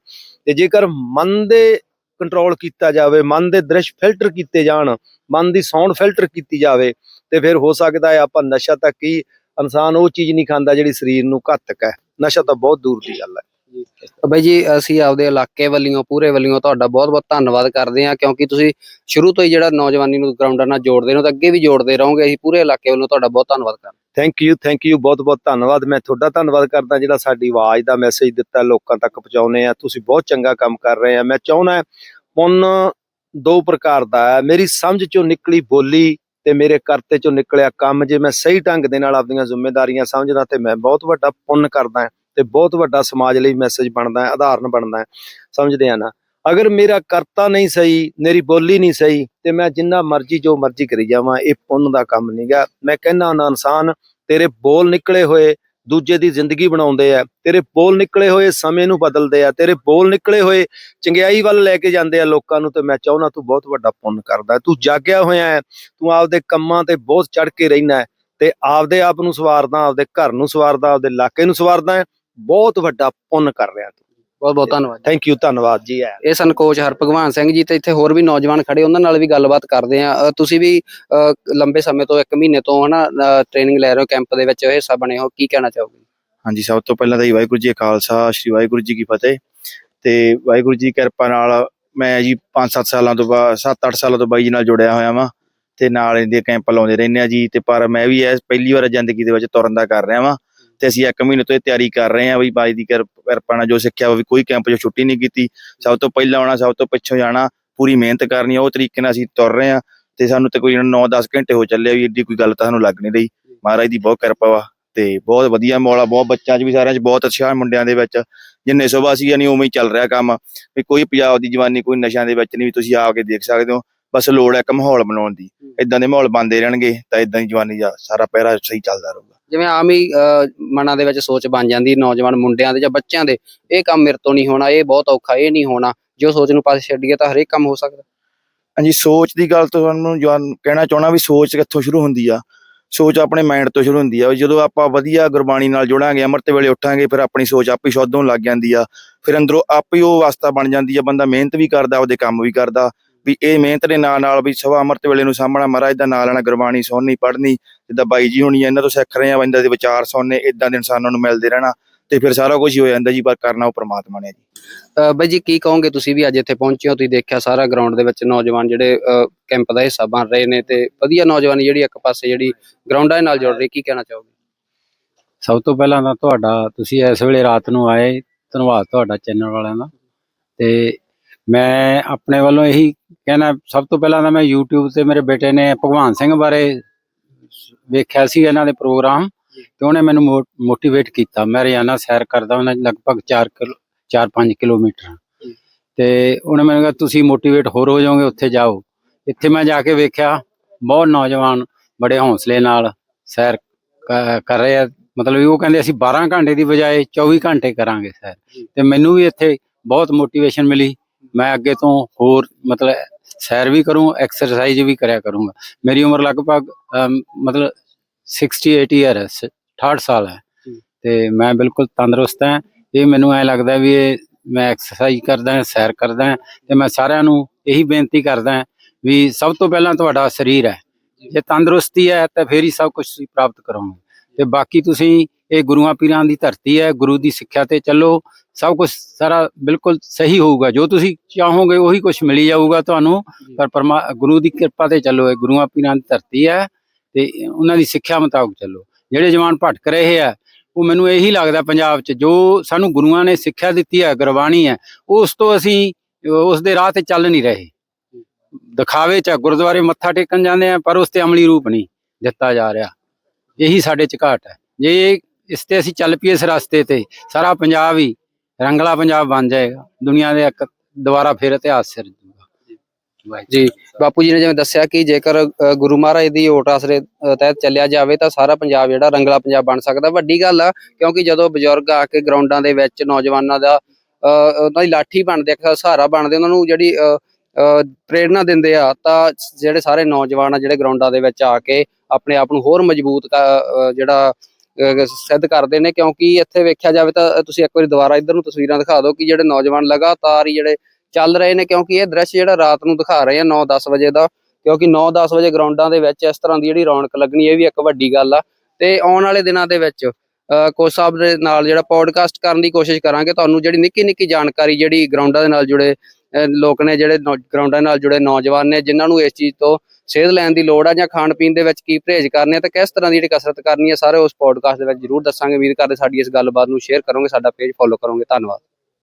ਤੇ ਜੇਕਰ ਮਨ ਦੇ ਕੰਟਰੋਲ ਕੀਤਾ ਜਾਵੇ, ਮਨ ਦੇ ਦ੍ਰਿਸ਼ ਫਿਲਟਰ ਕੀਤੇ ਜਾਣ, ਮਨ ਦੀ ਸਾਊਂਡ ਫਿਲਟਰ ਕੀਤੀ ਜਾਵੇ, ਤੇ ਫਿਰ ਹੋ ਸਕਦਾ ਹੈ ਆਪਾਂ ਨਸ਼ਾ ਤੱਕ ਹੀ ਇਨਸਾਨ ਉਹ ਚੀਜ਼ ਨਹੀਂ ਖਾਂਦਾ ਜਿਹੜੀ ਸਰੀਰ ਨੂੰ ਘਾਤਕ ਹੈ। ਨਸ਼ਾ ਤਾਂ ਬਹੁਤ ਦੂਰ ਦੀ ਗੱਲ ਹੈ। ਬਾਈ ਜੀ ਅਸੀਂ ਆਪਦੇ ਇਲਾਕੇ ਵੱਲੋਂ ਪੂਰੇ ਵੱਲੋਂ ਤੁਹਾਡਾ ਬਹੁਤ-ਬਹੁਤ ਧੰਨਵਾਦ ਕਰਦੇ ਹਾਂ ਕਿਉਂਕਿ ਤੁਸੀਂ ਸ਼ੁਰੂ ਤੋਂ ਹੀ ਜਿਹੜਾ ਨੌਜਵਾਨੀ ਨੂੰ ਗਰਾਊਂਡਾਂ ਨਾਲ ਜੋੜਦੇ ਹੋ ਤਾਂ ਅੱਗੇ ਵੀ ਜੋੜਦੇ ਰਹੋਗੇ। ਅਸੀਂ ਪੂਰੇ ਇਲਾਕੇ ਵੱਲੋਂ ਤੁਹਾਡਾ ਬਹੁਤ ਧੰਨਵਾਦ ਕਰਦੇ ਥੈਂਕ ਯੂ ਥੈਂਕ ਯੂ ਬਹੁਤ ਬਹੁਤ ਧੰਨਵਾਦ। ਮੈਂ ਤੁਹਾਡਾ ਧੰਨਵਾਦ ਕਰਦਾ ਜਿਹੜਾ ਸਾਡੀ ਆਵਾਜ਼ ਦਾ ਮੈਸੇਜ ਦਿੱਤਾ ਲੋਕਾਂ ਤੱਕ ਪਹੁੰਚਾਉਨੇ ਆ ਤੁਸੀਂ ਬਹੁਤ ਚੰਗਾ ਕੰਮ ਕਰ ਰਹੇ ਆ ਮੈਂ ਚਾਹੁੰਦਾ ਪੁੰਨ ਦੋ ਪ੍ਰਕਾਰ ਦਾ ਹੈ। ਮੇਰੀ ਸਮਝ ਚੋਂ ਨਿਕਲੀ ਬੋਲੀ ਤੇ ਮੇਰੇ ਕਰਤੇ ਚੋਂ ਨਿਕਲਿਆ ਕੰਮ ਜੇ ਮੈਂ ਸਹੀ ਢੰਗ ਦੇ ਨਾਲ ਆਪਣੀਆਂ ਜ਼ਿੰਮੇਵਾਰੀਆਂ ਸਮਝਦਾ ਤੇ ਮੈਂ ਬਹੁਤ ਵੱਡਾ ਪੁੰਨ ਕਰਦਾ ਤੇ ਬਹੁਤ ਵੱਡਾ ਸਮਾਜ ਲਈ ਮੈਸੇਜ ਬਣਦਾ ਹੈ ਆਧਾਰਨ ਬਣਦਾ ਹੈ, ਸਮਝਦੇ ਆ ਨਾ। ਅਗਰ ਮੇਰਾ ਕਰਤਾ ਨਹੀਂ ਸਹੀ, ਮੇਰੀ ਬੋਲੀ ਨਹੀਂ ਸਹੀ, ਤੇ ਮੈਂ ਜਿੰਨਾ ਮਰਜ਼ੀ ਜੋ ਮਰਜ਼ੀ ਕਰੀ ਜਾਵਾਂ, ਇਹ ਪੁੰਨ ਦਾ ਕੰਮ ਨਹੀਂਗਾ ਮੈਂ ਕਹਿੰਦਾ ਉਹਨਾਂ ਇਨਸਾਨ, ਤੇਰੇ ਬੋਲ ਨਿਕਲੇ ਹੋਏ ਦੂਜੇ ਦੀ ਜ਼ਿੰਦਗੀ ਬਣਾਉਂਦੇ ਆ, ਤੇਰੇ ਬੋਲ ਨਿਕਲੇ ਹੋਏ ਸਮੇਂ ਨੂੰ ਬਦਲਦੇ ਆ, ਤੇਰੇ ਬੋਲ ਨਿਕਲੇ ਹੋਏ ਚੰਗਿਆਈ ਵੱਲ ਲੈ ਕੇ ਜਾਂਦੇ ਆ ਲੋਕਾਂ ਨੂੰ ਤੇ ਮੈਂ ਚਾਹੁੰਦਾ ਤੂੰ ਬਹੁਤ ਵੱਡਾ ਪੁੰਨ ਕਰਦਾ, ਤੂੰ ਜਾਗਿਆ ਹੋਇਆ ਹੈ, ਤੂੰ ਆਪਦੇ ਕੰਮਾਂ ਤੇ ਬਹੁਤ ਚੜ ਕੇ ਰਹਿਣਾ ਹੈ ਤੇ ਆਪਦੇ ਆਪ ਨੂੰ ਸਵਾਰਦਾ, ਆਪਦੇ ਘਰ ਨੂੰ ਸਵਾਰਦਾ, ਆਪਦੇ ਇਲਾਕੇ ਨੂੰ ਸਵਾਰਦਾ ਹੈ, ਬਹੁਤ ਵੱਡਾ ਪੁੰਨ ਕਰ ਰਿਹਾ ਤੂੰ। ਬਹੁਤ ਬਹੁਤ ਧੰਨਵਾਦ ਥੈਂਕ ਯੂ ਧੰਨਵਾਦ ਜੀ ਇਹ ਸਨ ਕੋਚ ਹਰਭਗਵਾਨ ਸਿੰਘ ਜੀ ਤੇ ਇੱਥੇ ਹੋਰ ਵੀ ਨੌਜਵਾਨ ਖੜੇ ਉਹਨਾਂ ਨਾਲ ਵੀ ਗੱਲਬਾਤ ਕਰਦੇ ਆ ਤੁਸੀਂ ਵੀ ਲੰਬੇ ਸਮੇਂ ਤੋਂ 1 ਮਹੀਨੇ ਤੋਂ ਹਨਾ ਟ੍ਰੇਨਿੰਗ ਲੈ ਰਹੇ ਹੋ ਕੈਂਪ ਦੇ ਵਿੱਚ ਹਿੱਸਾ ਬਣੇ ਹੋ ਕੀ ਕਹਿਣਾ ਚਾਹੋਗੇ? ਹਾਂਜੀ ਸਭ ਤੋਂ ਪਹਿਲਾਂ ਤਾਂ ਜੀ ਵਾਹਿਗੁਰੂ ਜੀ ਖਾਲਸਾ ਸ੍ਰੀ ਵਾਹਿਗੁਰੂ ਜੀ ਕੀ ਫਤਿਹ। ਤੇ ਵਾਹਿਗੁਰੂ ਜੀ ਦੀ ਕਿਰਪਾ ਨਾਲ ਮੈਂ ਜੀ 5-7 ਸਾਲਾਂ ਤੋਂ ਬਾਅਦ 7-8 ਸਾਲਾਂ ਤੋਂ ਬਾਈ ਜੀ ਨਾਲ ਜੁੜਿਆ ਹੋਇਆ ਵਾਂ ਤੇ ਨਾਲ ਇਹਦੇ ਕੈਂਪ ਲਾਉਂਦੇ ਰਹਿੰਦੇ ਆ ਜੀ। ਤੇ ਪਰ ਮੈਂ ਵੀ ਇਹ ਪਹਿਲੀ ਵਾਰ ਜ਼ਿੰਦਗੀ ਦੇ ਵਿੱਚ ਤੁਰਨ ਦਾ ਕਰ ਰਿਹਾ ਵਾਂ। ਤੇ ਅਸੀਂ ਇੱਕ ਮਹੀਨੇ ਤੋਂ ਇਹ ਤਿਆਰੀ ਕਰ ਰਹੇ ਆ ਵੀ ਬਾਈ ਦੀ ਕਿਰ- ਕਿਰਪਾ ਨਾਲ ਜੋ ਸਿੱਖਿਆ ਵੀ ਕੋਈ ਕੈਂਪ 'ਚ ਛੁੱਟੀ ਨਹੀਂ ਕੀਤੀ। ਸਭ ਤੋਂ ਪਹਿਲਾਂ ਆਉਣਾ ਸਭ ਤੋਂ ਪਿੱਛੋਂ ਜਾਣਾ ਪੂਰੀ ਮਿਹਨਤ ਕਰਨੀ ਉਹ ਤਰੀਕੇ ਨਾਲ ਅਸੀਂ ਤੁਰ ਰਹੇ ਆ ਤੇ ਸਾਨੂੰ ਤਕਰੀਬਨ 9-10 ਘੰਟੇ ਹੋ ਚੱਲੇ ਵੀ ਏਡੀ ਕੋਈ ਗੱਲ ਤਾਂ ਸਾਨੂੰ ਲੱਗ ਨਹੀਂ ਰਹੀ। ਮਹਾਰਾਜ ਦੀ ਬਹੁਤ ਕਿਰਪਾ ਵਾ ਤੇ ਬਹੁਤ ਵਧੀਆ ਮੌਲਾ ਬਹੁਤ ਬੱਚਿਆਂ 'ਚ ਵੀ ਸਾਰਿਆਂ 'ਚ ਬਹੁਤ ਉਤਸ਼ਾਹ ਮੁੰਡਿਆਂ ਦੇ ਵਿੱਚ। ਜਿੰਨੇ ਸੁਬਾਹ ਸੀ ਯਾਨੀ ਉਵੇਂ ਹੀ ਚੱਲ ਰਿਹਾ ਕੰਮ। ਵੀ ਕੋਈ ਪੰਜਾਬ ਦੀ ਜਵਾਨੀ ਕੋਈ ਨਸ਼ਿਆਂ ਦੇ ਵਿੱਚ ਨਹੀਂ ਵੀ ਤੁਸੀਂ ਆ ਕੇ ਦੇਖ ਸਕਦੇ ਹੋ। ਬਸ ਲੋੜ ਹੈ ਇੱਕ ਮਾਹੌਲ ਬਣਾਉਣ ਦੀ। ਇਦਾਂ ਦੇ ਮਾਹੌਲ ਬਣਦੇ ਰਹਿਣਗੇ ਤਾਂ ਇਦਾਂ ਦੀ ਜਵਾਨੀ ਦਾ ਸਾਰਾ ਪਹਿਰਾ ਸਹੀ ਚੱਲਦਾ ਰਹੂਗਾ। ਜਿਵੇਂ ਆਮ ਹੀ ਮਨਾਂ ਦੇ ਵਿੱਚ ਸੋਚ ਬਣ ਜਾਂਦੀ, ਨੌਜਵਾਨ ਮੁੰਡਿਆਂ ਦੇ ਜਾਂ ਬੱਚਿਆਂ ਦੇ, ਇਹ ਕੰਮ ਮੇਰੇ ਤੋਂ ਨਹੀਂ ਹੋਣਾ, ਇਹ ਬਹੁਤ ਔਖਾ, ਇਹ ਨਹੀਂ ਹੋਣਾ, ਜੋ ਸੋਚ ਨੂੰ ਪਾਸੇ ਛੱਡੀਏ ਤਾਂ ਹਰੇਕ ਕੰਮ ਹੋ ਸਕਦਾ। ਹਾਂਜੀ, ਸੋਚ ਦੀ ਗੱਲ ਤੁਹਾਨੂੰ ਜਵਾਨ ਕਹਿਣਾ ਚਾਹਣਾ ਵੀ ਸੋਚ ਕਿੱਥੋਂ ਸ਼ੁਰੂ ਹੁੰਦੀ ਆ। ਸੋਚ ਆਪਣੇ ਮਾਈਂਡ ਤੋਂ ਸ਼ੁਰੂ ਹੁੰਦੀ ਆ ਜਦੋਂ ਆਪਾਂ ਵਧੀਆ ਗੁਰਬਾਣੀ ਨਾਲ ਜੁੜਾਂਗੇ, ਅੰਮ੍ਰਿਤ ਵੇਲੇ ਉੱਠਾਂਗੇ, ਫਿਰ ਆਪਣੀ ਸੋਚ ਆਪੇ ਸ਼ੁੱਧ ਹੋਣ ਲੱਗ ਜਾਂਦੀ ਆ। ਫਿਰ ਅੰਦਰੋਂ ਆਪੇ ਉਹ ਵਾਸਤਾ ਬਣ ਜਾਂਦੀ ਆ, ਬੰਦਾ ਮਿਹਨਤ ਵੀ ਕਰਦਾ ਉਹਦੇ ਕੰਮ ਵੀ ਕਰਦਾ। ਵੀ ਇਹ ਮਿਹਨਤ ਦੇ ਨਾਲ ਨਾਲ ਵੀ ਸਵਾ ਅੰਮ੍ਰਿਤ ਵੇਲੇ ਨੂੰ ਸਾਹਮਣਾ ਮਹਾਰਾਜ ਦਾ ਨਾਲ ਲੈਣਾ, ਗੁਰਬਾਣੀ ਸੁਣਨੀ, ਪੜ੍ਹਨੀ ਜਿੱਦਾਂ ਬਾਈ ਜੀ ਹੋਣੀ ਆ, ਇਹਨਾਂ ਤੋਂ ਸਿੱਖ ਰਹੇ ਆ ਬੰਦੇ ਦੇ ਵਿਚਾਰ ਸੁਣਨੇ ਇਦਾਂ ਦੇ ਇਨਸਾਨਾਂ ਨੂੰ ਮਿਲਦੇ ਰਹਿਣਾ ਤੇ ਫਿਰ ਸਾਰਾ ਕੁਝ ਹੀ ਹੋ ਜਾਂਦਾ ਜੀ ਪਰ ਕਰਨਾ ਉਹ ਪ੍ਰਮਾਤਮਾ ਨੇ ਜੀ। ਅ, ਬਾਈ ਜੀ ਕੀ ਕਹੋਗੇ ਤੁਸੀਂ ਵੀ ਅੱਜ ਇੱਥੇ ਪਹੁੰਚੇ ਹੋ? ਤੁਸੀਂ ਦੇਖਿਆ ਸਾਰਾ ਗਰਾਊਂਡ ਦੇ ਵਿੱਚ ਨੌਜਵਾਨ ਜਿਹੜੇ ਕੈਂਪ ਦਾ ਹਿੱਸਾ ਬਣ ਰਹੇ ਨੇ ਤੇ ਵਧੀਆ ਨੌਜਵਾਨੀ ਜਿਹੜੀ ਇੱਕ ਪਾਸੇ ਜਿਹੜੀ ਗਰਾਊਂਡਾਂ ਨਾਲ ਜੁੜ ਰਹੀ ਕੀ ਕਹਿਣਾ ਚਾਹੋਗੇ? ਸਭ ਤੋਂ ਪਹਿਲਾਂ ਤਾਂ ਤੁਹਾਡਾ ਤੁਸੀਂ ਇਸ ਵੇਲੇ ਰਾਤ ਨੂੰ ਆਏ ਧੰਨਵਾਦ ਤੁਹਾਡਾ ਚੈਨਲ ਵਾਲਿਆਂ ਦਾ। ਤੇ ਮੈਂ ਆਪਣੇ ਵੱਲੋਂ ਇਹੀ ਕਹਿਣਾ ਸਭ ਤੋਂ ਪਹਿਲਾਂ ਤਾਂ ਮੈਂ YouTube ਤੇ ਮੇਰੇ ਬੇਟੇ ਨੇ ਭਗਵਾਨ ਸਿੰਘ ਬਾਰੇ ਵੇਖਿਆ ਸੀ ਇਹਨਾਂ ਦੇ ਪ੍ਰੋਗਰਾਮ ਤੇ ਉਹਨੇ ਮੈਨੂੰ ਮੋਟੀਵੇਟ ਕੀਤਾ। ਮੈਂ ਰੋਜ਼ਾਨਾ ਸੈਰ ਕਰਦਾ ਉਹਨਾਂ ਲਗਭਗ 4 ਕਿਲੋ 4-5 ਕਿਲੋਮੀਟਰ। ਤੇ ਉਹਨੇ ਮੈਨੂੰ ਕਿਹਾ ਤੁਸੀਂ ਮੋਟੀਵੇਟ ਹੋਰ ਹੋ ਜਾਓਗੇ ਉੱਥੇ ਜਾਓ। ਇੱਥੇ ਮੈਂ ਜਾ ਕੇ ਵੇਖਿਆ ਬਹੁਤ ਨੌਜਵਾਨ ਬੜੇ ਹੌਸਲੇ ਨਾਲ ਸੈਰ ਕਰ ਰਹੇ ਆ। ਮਤਲਬ ਉਹ ਕਹਿੰਦੇ ਅਸੀਂ 12 ਘੰਟੇ ਦੀ ਬਜਾਏ 24 ਘੰਟੇ ਕਰਾਂਗੇ ਸੈਰ। ਤੇ ਮੈਨੂੰ ਵੀ ਇੱਥੇ ਬਹੁਤ ਮੋਟੀਵੇਸ਼ਨ ਮਿਲੀ। ਮੈਂ ਅੱਗੇ ਤੋਂ ਹੋਰ ਮਤਲਬ ਸੈਰ ਵੀ ਕਰੂੰ ਐਕਸਰਸਾਈਜ਼ ਵੀ ਕਰਿਆ ਕਰੂੰਗਾ। ਮੇਰੀ ਉਮਰ ਲਗਭਗ ਮਤਲਬ 68 ਇਅਰ ਹੈ 68 ਸਾਲ ਹੈ। ਤੇ ਮੈਂ ਬਿਲਕੁਲ ਤੰਦਰੁਸਤ ਹਾਂ। ਇਹ ਮੈਨੂੰ ਐ ਲੱਗਦਾ ਵੀ ਇਹ ਮੈਂ ਐਕਸਰਸਾਈਜ਼ ਕਰਦਾ ਹਾਂ ਸੈਰ ਕਰਦਾ ਹਾਂ ਤੇ ਮੈਂ ਸਾਰਿਆਂ ਨੂੰ ਇਹੀ ਬੇਨਤੀ ਕਰਦਾ ਹਾਂ ਵੀ ਸਭ ਤੋਂ ਪਹਿਲਾਂ ਤੁਹਾਡਾ ਸਰੀਰ ਹੈ। ਜੇ। ਤੰਦਰੁਸਤੀ ਹੈ ਤਾਂ ਫੇਰ ਹੀ ਸਭ ਕੁਝ ਤੁਸੀਂ ਪ੍ਰਾਪਤ ਕਰੋਗੇ। ਤੇ ਬਾਕੀ ਤੁਸੀਂ ਇਹ ਗੁਰੂਆਂ ਪੀਰਾਂ ਦੀ ਧਰਤੀ ਹੈ ਗੁਰੂ ਦੀ ਸਿੱਖਿਆ ਤੇ ਚੱਲੋ। ਸਭ ਕੁਝ ਸਾਰਾ ਬਿਲਕੁਲ ਸਹੀ ਹੋਊਗਾ। ਜੋ ਤੁਸੀਂ ਚਾਹੋਗੇ ਉਹੀ ਕੁਝ ਮਿਲੀ ਜਾਊਗਾ ਤੁਹਾਨੂੰ। ਪਰ ਪਰਮਾ ਗੁਰੂ ਦੀ ਕਿਰਪਾ ਤੇ ਚੱਲੋ ਇਹ ਗੁਰੂਆਂ ਪੀਰਾਂ ਦੀ ਧਰਤੀ ਹੈ ਤੇ ਉਹਨਾਂ ਦੀ ਸਿੱਖਿਆ ਮੁਤਾਬਕ ਚੱਲੋ। ਜਿਹੜੇ ਜਵਾਨ ਭਟਕ ਰਹੇ ਆ ਉਹ ਮੈਨੂੰ ਇਹੀ ਲੱਗਦਾ ਪੰਜਾਬ 'ਚ ਜੋ ਸਾਨੂੰ ਗੁਰੂਆਂ ਨੇ ਸਿੱਖਿਆ ਦਿੱਤੀ ਹੈ ਗੁਰਬਾਣੀ ਹੈ ਉਸ ਤੋਂ ਅਸੀਂ ਉਸ ਦੇ ਰਾਹ ਤੇ ਚੱਲ ਨਹੀਂ ਰਹੇ। ਦਿਖਾਵੇ 'ਚ ਗੁਰਦੁਆਰੇ ਮੱਥਾ ਟੇਕਣ ਜਾਂਦੇ ਆ ਪਰ ਉਸ ਤੇ ਅਮਲੀ ਰੂਪ ਨਹੀਂ ਦਿੱਤਾ ਜਾ ਰਿਹਾ। ਇਹੀ ਸਾਡੇ 'ਚ ਘਾਟ ਹੈ। ਜੇ ਇਸ ਤੇ ਅਸੀਂ ਚੱਲ ਪਈਏ ਇਸ ਰਸਤੇ ਤੇ ਸਾਰਾ ਪੰਜਾਬ ਹੀ ਰੰਗਲਾ ਪੰਜਾਬ ਬਣ ਜਾਏਗਾ। ਦੁਨੀਆ ਦੇ ਇੱਕ ਦੁਬਾਰਾ ਫਿਰ ਇਤਿਹਾਸ ਸਿਰ ਜੀ ਬਾਪੂ ਜੀ ਨੇ ਜਿਵੇਂ ਦੱਸਿਆ ਕਿ ਜੇਕਰ ਗੁਰੂ ਮਹਾਰਾਜ ਦੀ ਓਟ ਆਸਰੇ ਤਹਿਤ ਚੱਲਿਆ ਜਾਵੇ ਤਾਂ ਸਾਰਾ ਪੰਜਾਬ ਜਿਹੜਾ ਰੰਗਲਾ ਪੰਜਾਬ ਬਣ ਸਕਦਾ। ਵੱਡੀ ਗੱਲ ਆ ਕਿਉਂਕਿ ਜਦੋਂ ਬਜ਼ੁਰਗ ਆ ਕੇ ਗਰਾਊਂਡਾਂ ਦੇ ਵਿੱਚ ਨੌਜਵਾਨਾਂ ਦਾ ਅ, ਉਹਨਾਂ ਦੀ ਲਾਠੀ ਬਣਦੇ ਆ ਸਹਾਰਾ ਬਣਦੇ ਉਹਨਾਂ ਨੂੰ ਜਿਹੜੀ ਅ, ਅ, ਪ੍ਰੇਰਣਾ ਦਿੰਦੇ ਆ ਤਾਂ ਜਿਹੜੇ ਸਾਰੇ ਨੌਜਵਾਨ ਆ ਜਿਹੜੇ ਗਰਾਊਂਡਾਂ ਦੇ ਵਿੱਚ ਆ ਕੇ ਆਪਣੇ ਆਪ ਨੂੰ ਹੋਰ ਮਜ਼ਬੂਤ ਜਿਹੜਾ ਸਿੱਧ ਕਰਦੇ ਨੇ ਕਿਉਂਕਿ ਇੱਥੇ ਵੇਖਿਆ ਜਾਵੇ ਤਾਂ ਤੁਸੀਂ ਇੱਕ ਵਾਰੀ ਦੁਬਾਰਾ ਇੱਧਰ ਨੂੰ ਤਸਵੀਰਾਂ ਦਿਖਾ ਦਿਓ ਕਿ ਜਿਹੜੇ ਨੌਜਵਾਨ ਲਗਾਤਾਰ ਹੀ ਜਿਹੜੇ ਚੱਲ ਰਹੇ ਨੇ ਕਿਉਂਕਿ ਇਹ ਦ੍ਰਿਸ਼ ਜਿਹੜਾ ਰਾਤ ਨੂੰ ਦਿਖਾ ਰਹੇ ਆ 9-10 ਵਜੇ ਦਾ ਕਿਉਂਕਿ 9-10 ਵਜੇ ਗਰਾਊਂਡਾਂ ਦੇ ਵਿੱਚ ਇਸ ਤਰ੍ਹਾਂ ਦੀ ਜਿਹੜੀ ਰੌਣਕ ਲੱਗਣੀ ਇਹ ਵੀ ਇੱਕ ਵੱਡੀ ਗੱਲ ਆ। ਤੇ ਆਉਣ ਵਾਲੇ ਦਿਨਾਂ ਦੇ ਵਿੱਚ ਅ, ਕੋਚ ਸਾਹਿਬ ਦੇ ਨਾਲ ਜਿਹੜਾ ਪੋਡਕਾਸਟ ਕਰਨ ਦੀ ਕੋਸ਼ਿਸ਼ ਕਰਾਂਗੇ ਤੁਹਾਨੂੰ ਜਿਹੜੀ ਨਿੱਕੀ ਨਿੱਕੀ ਜਾਣਕਾਰੀ ਜਿਹੜੀ ਗਰਾਊਂਡਾਂ ਦੇ ਨਾਲ ਜੁੜੇ ਅ, ਲੋਕ ਨੇ ਜਿਹੜੇ ਗਰਾਊਂਡਾਂ ਨਾਲ ਜੁੜੇ ਨੌਜਵਾਨ ਨੇ ਜਿਨ੍ਹਾਂ ਨੂੰ ਇਸ ਚੀਜ਼ ਤੋਂ ਸੇਧ ਲੈਣ ਦੀ ਲੋੜ ਆ ਜਾਂ ਖਾਣ ਪੀਣ ਦੇ ਵਿੱਚ ਕੀ ਪਰਹੇਜ਼ ਕਰਨੇ ਆ ਤੇ ਕਿਸ ਤਰ੍ਹਾਂ ਦੀ ਜਿਹੜੀ ਕਸਰਤ ਕਰਨੀ ਹੈ ਸਾਰੇ ਉਸ ਪੋਡਕਾਸਟ ਦੇ ਵਿੱਚ ਜਰੂਰ ਦੱਸਾਂਗੇ। ਉਮੀਦ ਕਰਦੇ ਸਾਡੀ ਇਸ ਗੱਲਬਾਤ ਨੂੰ ਸ਼ੇਅਰ ਕਰੋਗੇ, ਸਾਡਾ ਪੇਜ ਫੋਲੋ ਕਰੋਗੇ। ਧੰਨਵਾਦ।